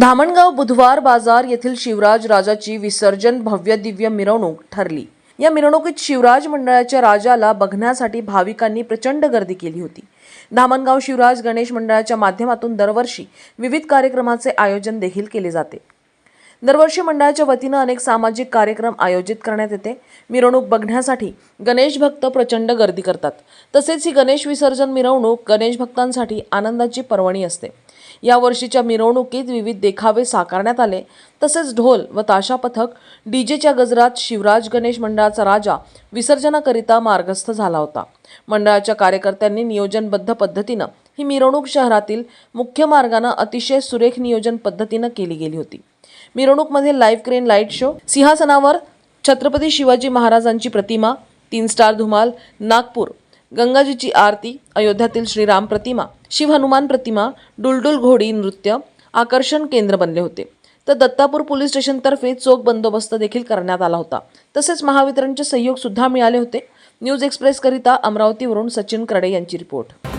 धामणगाव बुधवार बाजार येथील शिवराज राजाची विसर्जन भव्य दिव्य मिरवणूक ठरली. या मिरवणुकीत शिवराज मंडळाच्या राजाला बघण्यासाठी भाविकांनी प्रचंड गर्दी केली होती. धामणगाव शिवराज गणेश मंडळाच्या माध्यमातून दरवर्षी विविध कार्यक्रमाचे आयोजन देखील केले जाते. दरवर्षी मंडळाच्या वतीनं अनेक सामाजिक कार्यक्रम आयोजित करण्यात येते. मिरवणूक बघण्यासाठी गणेश भक्त प्रचंड गर्दी करतात. तसेच ही गणेश विसर्जन मिरवणूक गणेश भक्तांसाठी आनंदाची पर्वणी असते. या वर्षीच्या मिरवणुकीत विविध देखावे साकारण्यात आले. तसेच ढोल व ताशा पथक डीजेच्या गजरात शिवराज गणेश मंडळाचा राजा विसर्जनाकरिता मार्गस्थ झाला होता. मंडळाच्या कार्यकर्त्यांनी नियोजनबद्ध पद्धतीनं ही मिरवणूक शहरातील मुख्य मार्गानं अतिशय सुरेख नियोजन पद्धतीनं केली गेली होती. मिरवणूकमध्ये लाईव्ह क्रेन लाइट शो सिंहासनावर छत्रपती शिवाजी महाराजांची प्रतिमा तीन स्टार धुमाल नागपूर गंगाजीची आरती अयोध्यातील श्रीराम प्रतिमा शिव हनुमान प्रतिमा डुलडुल घोडी नृत्य आकर्षण केंद्र बनले होते. तर दत्तापूर पोलीस स्टेशनतर्फे चोख बंदोबस्त देखील करण्यात आला होता. तसेच महावितरणचे सहयोग सुद्धा मिळाले होते. न्यूज एक्सप्रेसकरिता अमरावतीवरून सचिन करडे यांची रिपोर्ट.